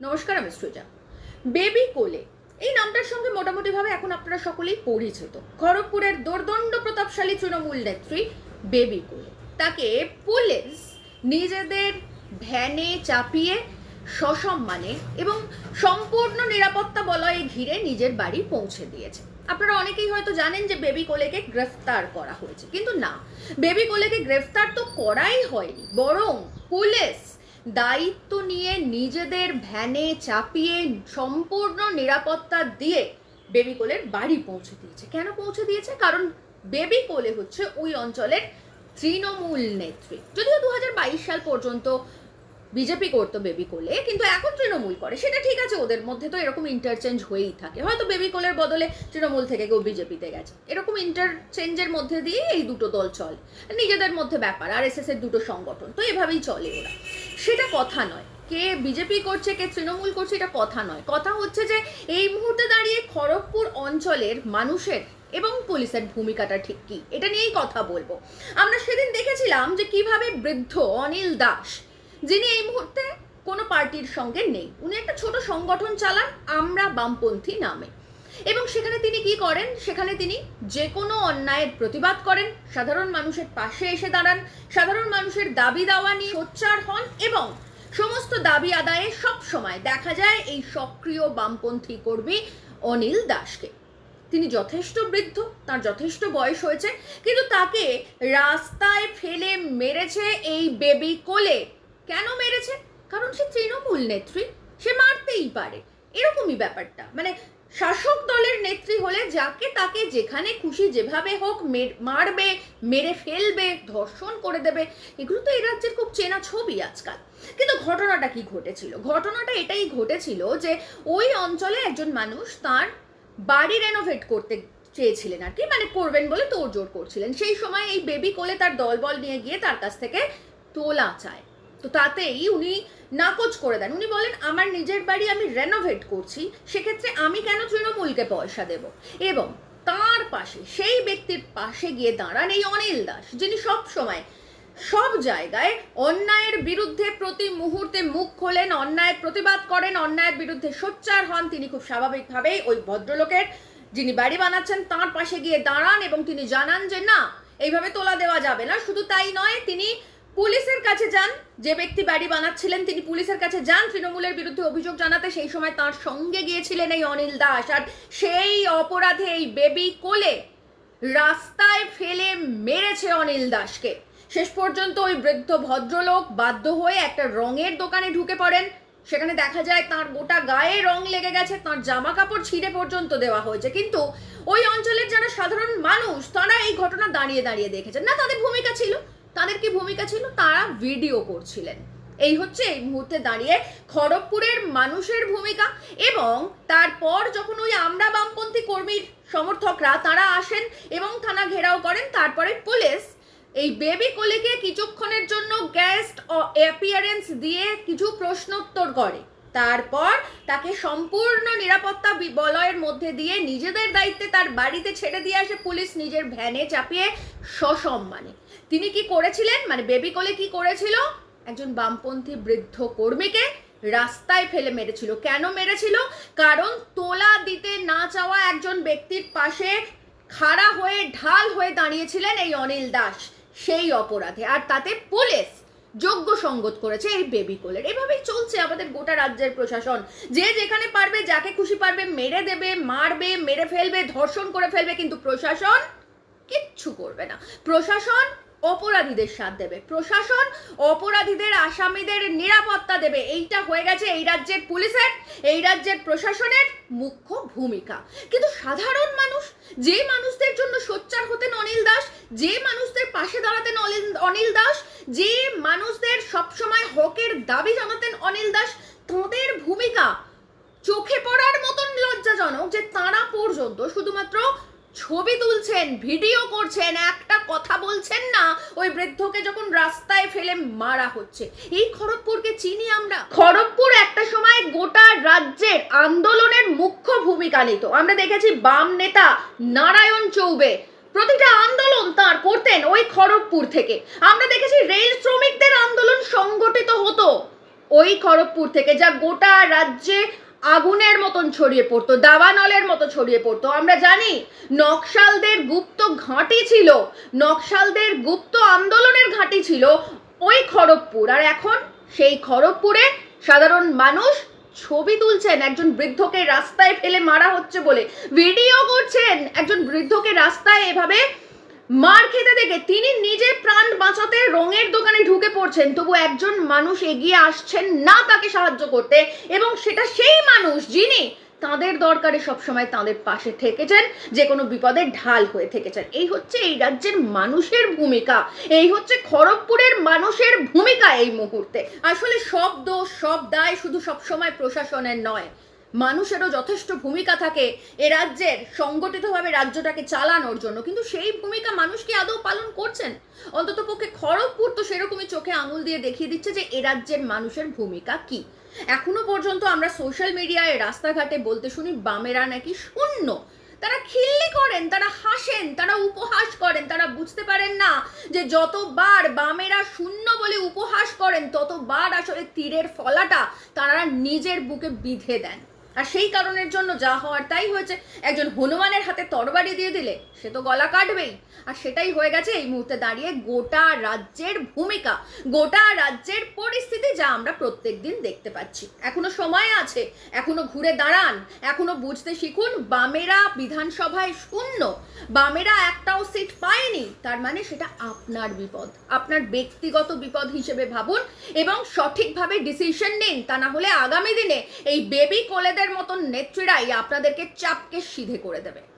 নমস্কার, আমি সৃজা। বেবি কোলে, এই নামটার সঙ্গে মোটামুটিভাবে এখন আপনারা সকলেই পরিচিত। খড়গপুরের দোর্দণ্ড প্রতাপশালী তৃণমূল নেত্রী বেবি কোলে। তাকে পুলিশ নিজেদের ভ্যানে চাপিয়ে সসম্মানে এবং সম্পূর্ণ নিরাপত্তা বলয়ে ঘিরে নিজের বাড়ি পৌঁছে দিয়েছে। আপনারা অনেকেই হয়তো জানেন যে বেবি কোলেকে গ্রেফতার করা হয়েছে। কিন্তু না, বেবি কোলেকে গ্রেফতার তো করাই হয়নি, বরং পুলিশ দায়িত্ব নিয়ে নিজেদের ভ্যানে চাপিয়ে সম্পূর্ণ নিরাপত্তা দিয়ে বেবি কোলের বাড়ি পৌঁছে দিয়েছে। কেন পৌঁছে দিয়েছে? কারণ বেবি কোলে হচ্ছে ওই অঞ্চলের তৃণমূল নেত্রী। যদিও দু হাজার বাইশ সাল পর্যন্ত বিজেপি করতো বেবি কোলে কিন্তু এখন তৃণমূল করে। সেটা ঠিক আছে, ওদের মধ্যে তো এরকম ইন্টারচেঞ্জ হয়েই থাকে। হয়তো বেবি কোলের বদলে তৃণমূল থেকে কেউ বিজেপিতে গেছে। এরকম ইন্টারচেঞ্জের মধ্যে দিয়ে এই দুটো দল চলে। নিজেদের মধ্যে ব্যাপার আর এস এর দুটো সংগঠন, তো এভাবেই চলে ওরা। সেটা কথা নয়। কে বিজেপি করছে, কে তৃণমূল করছে, এটা কথা নয়। কথা হচ্ছে যে, এই মুহূর্তে দাঁড়িয়ে খড়গপুর অঞ্চলের মানুষের এবং পুলিশের ভূমিকাটা ঠিক কি? এটা নিয়েই কথা বলব। আমরা সেদিন দেখেছিলাম যে কীভাবে বৃদ্ধ অনিল দাস যিনি এই মুহূর্তে কোনো পার্টির সঙ্গে নেই। উনি একটা ছোট সংগঠন চালান আমরা বামপন্থী নামে। এবং সেখানে তিনি কি করেন? সেখানে তিনি যে কোনো অন্যায়ের প্রতিবাদ করেন। সাধারণ মানুষের পাশে এসে দাঁড়ান। সাধারণ মানুষের দাবি দাওয়া নিয়ে সোচ্চার হন এবং সমস্ত দাবি আদায়ে সব সময় দেখা যায় এই সক্রিয় বামপন্থী কর্মী অনিল দাসকে। তিনি যথেষ্ট বৃদ্ধ, তার যথেষ্ট বয়স হয়েছে, কিন্তু তাকে রাস্তায় ফেলে মেরেছে এই বেবি কোলে। কেন মেরেছে? কারণ সে তৃণমূল নেত্রী, সে মারতেই পারে। এরকমই ব্যাপারটা। মানে শাসক দলের নেত্রী হলে যাকে তাকে যেখানে খুশি যেভাবে হোক মারবে, মেরে ফেলবে, ধর্ষণ করে দেবে। এগুলো তো এই রাজ্যের খুব চেনা ছবি আজকাল। কিন্তু ঘটনাটা কি ঘটেছিল? ঘটনাটা এটাই ঘটেছিল যে ওই অঞ্চলে একজন মানুষ তার বাড়ি রেনোভেট করতে চেয়েছিলেন আর কি। মানে করবেন বলে তোড়জোড় করছিলেন। সেই সময় এই বেবি কোলে তার দলবল নিয়ে গিয়ে তার কাছ থেকে তোলা চায়। তো তাতেই উনি নাকচ করে দেন। উনি বলেন, আমার নিজের বাড়ি আমি রেনোভেট করছি, সেক্ষেত্রে আমি কেন তৃণমূলকে পয়সা দেব? এবং তার পাশে, সেই ব্যক্তির পাশে গিয়ে দাঁড়ান এই অনিল দাস, যিনি সব সময়, সব জায়গায় অন্যায়ের বিরুদ্ধে প্রতি মুহূর্তে মুখ খোলেন অন্যায়ের প্রতিবাদ করেন, অন্যায়ের বিরুদ্ধে সোচ্চার হন। তিনি খুব স্বাভাবিকভাবেই ওই ভদ্রলোকের, যিনি বাড়ি বানাচ্ছেন, তার পাশে গিয়ে দাঁড়ান এবং তিনি জানান যে, না, এইভাবে তোলা দেওয়া যাবে না। শুধু তাই নয়, তিনি পুলিশের কাছে যান। যে ব্যক্তি বাড়ি বানাচ্ছিলেন, তিনি পুলিশের কাছে যান। তৃণমূলের বিরুদ্ধে অভিযোগ জানাতে সেই সময় তার সঙ্গে গিয়েছিলেন এই অনিল দাস। আর সেই অপরাধে এই বেবি কোলে রাস্তায় ফেলে মেরেছে অনিল দাসকে। শেষ পর্যন্ত ওই বৃদ্ধ ভদ্রলোক বাধ্য হয়ে একটা রঙের দোকানে ঢুকে পড়েন। সেখানে দেখা যায় তার গোটা গায়ে রং লেগে গেছে, তার জামা কাপড় ছিঁড়ে পর্যন্ত দেওয়া হয়েছে। কিন্তু ওই অঞ্চলের যারা সাধারণ মানুষ, তারা এই ঘটনা দাঁড়িয়ে দাঁড়িয়ে দেখেছেন। না, তাদের ভূমিকা ছিল। তাদের কি ভূমিকা ছিল? তারা ভিডিও করছিলেন। এই হচ্ছে এই মুহূর্তে দাঁড়িয়ে খড়গপুরের মানুষের ভূমিকা এবং তারপর যখন ওই আমরা বামপন্থী কর্মীর সমর্থকরা তারা আসেন এবং থানা ঘেরাও করেন, তারপরে পুলিশ এই বেবি কোলেকে কিছুক্ষণের জন্য গেস্ট অ্যাপিয়ারেন্স দিয়ে কিছু প্রশ্নোত্তর করে। তারপর তাকে সম্পূর্ণ নিরাপত্তা বলয়ের মধ্যে দিয়ে নিজেদের দায়িত্বে তার বাড়িতে ছেড়ে দিয়ে আসে পুলিশ নিজের ভ্যানে চাপিয়ে সসম্মানে। তিনি কি করেছিলেন? মানে বেবি কোলে কি করেছিল? একজন বামপন্থী বৃদ্ধ কর্মীকে রাস্তায় ফেলে মেরেছিল। কেন মেরেছিল? কারণ তোলা দিতে না চাওয়া একজন ব্যক্তির পাশে খাড়া হয়ে, ঢাল হয়ে দাঁড়িয়েছিলেন এই অনিল দাস, সেই অপরাধে। আর তাতে পুলিশ যোগ্য সঙ্গত করেছে এই বেবি কোলের। এভাবেই চলছে আমাদের গোটা রাজ্যের প্রশাসন। যে যেখানে পারবে, যাকে খুশি পারবে, মেরে দেবে, মারবে, মেরে ফেলবে, ধর্ষণ করে ফেলবে, কিন্তু প্রশাসন কিচ্ছু করবে না। প্রশাসন অপরাধীদের সাথ দেবে। প্রশাসন অপরাধীদের, আসামিদের নিরাপত্তা দেবে। এইটা হয়ে গেছে এই রাজ্যের পুলিশের, এই রাজ্যের প্রশাসনের মুখ্য ভূমিকা। কিন্তু সাধারণ মানুষ, যে মানুষদের জন্য সোচ্চার হতেন অনিল দাস, যে মানুষদের পাশে দাঁড়াতেন অনিল- দাস, যে মানুষদের সবসময় হকের দাবি জানাতেন অনিল দাস, তাঁদের ভূমিকা চোখে পড়ার মতন লজ্জাজনক যে তারা পর্যন্ত শুধুমাত্র ছবি তুলছেন, ভিডিও করছেন, একটা কথা বলছেন না, ওই বৃদ্ধকে যখন রাস্তায় ফেলে মারা হচ্ছে। এই খড়গপুরকে চিনি আমরা? খড়গপুর একটা সময় গোটা রাজ্যের আন্দোলনের মুখ্য ভূমিকা নিত। আমরা দেখেছি বাম নেতা নারায়ণ চৌবে প্রতিটা আন্দোলন তার করতেন ওই খড়গপুর থেকে। আমরা দেখেছি রেল শ্রমিকদের আন্দোলন সংগঠিত হতো ওই খড়গপুর থেকে, যা গোটা রাজ্যে আগুনের মতন ছড়িয়ে পড়তো, দাবানলের মতো ছড়িয়ে পড়তো। আমরা জানি নকশালদের গুপ্ত ঘাঁটি ছিল, নকশালদের গুপ্ত আন্দোলনের ঘাঁটি ছিল ওই খড়গপুর। আর এখন সেই খড়গপুরে সাধারণ মানুষ ছবি তুলছেন, একজন বৃদ্ধকে রাস্তায় ফেলে মারা হচ্ছে বলে। ভিডিও করছেন, একজন বৃদ্ধকে রাস্তায় এভাবে মার খেতে দেখে তিনি নিজে প্রাণ বাঁচাতে রঙের দোকানে ঢুকে পড়ছেন। তবু একজন মানুষ এগিয়ে আসছেন না তাকে সাহায্য করতে এবং সেটা সেই মানুষ যিনি তাদের দরকারে সবসময় তাদের পাশে থেকেছেন, যে কোনো বিপদের ঢাল হয়ে থেকেছেন। এই হচ্ছে এই রাজ্যের মানুষের ভূমিকা। এই হচ্ছে খড়গপুরের মানুষের ভূমিকা এই মুহূর্তে। আসলে সব দোষ, সব দায় শুধু সবসময় প্রশাসনের নয়। মানুষেরও যথেষ্ট ভূমিকা থাকে এ রাজ্যের সংগঠিতভাবে রাজ্যটাকে চালানোর জন্য। কিন্তু সেই ভূমিকা মানুষ কি আদৌ পালন করছেন? অন্তত পক্ষে খড়গপুর তো সেরকমই চোখে আঙুল দিয়ে দেখিয়ে দিচ্ছে যে এ রাজ্যের মানুষের ভূমিকা কি। এখনও পর্যন্ত আমরা সোশ্যাল মিডিয়ায় রাস্তাঘাটে বলতে শুনি, বামেরা নাকি শূন্য। তারা খিল্লি করেন, তারা হাসেন, তারা উপহাস করেন, তারা বুঝতে পারেন না যে যতবার বামেরা শূন্য বলে উপহাস করেন, ততবার আসলে তীরের ফলাটা তারা নিজের বুকে বিধে দেন। আর সেই কারণের জন্য যা হওয়ার তাই হয়েছে। একজন হনুমানের হাতে তরবারি দিয়ে দিলে, সে তো গলা কাটবেই। আর সেটাই হয়ে গেছে এই মুহূর্তে দাঁড়িয়ে গোটা রাজ্যের ভূমিকা, গোটা রাজ্যের পরিস্থিতি যা আমরা প্রত্যেক দিন দেখতে পাচ্ছি। এখনও সময় আছে, এখনও ঘুরে দাঁড়ান, এখনও বুঝতে শিখুন বামেরা বিধানসভায় শূন্য, বামেরা একটাও সিট পায়নি। তার মানে সেটা আপনার বিপদ, আপনার ব্যক্তিগত বিপদ হিসেবে ভাবুন এবং সঠিকভাবে ডিসিশন নিন। তা না হলে আগামী দিনে এই বেবি কোলেদের মতন নেত্রীরাই আপনাদেরকে চাপকে সিধে করে দেবে।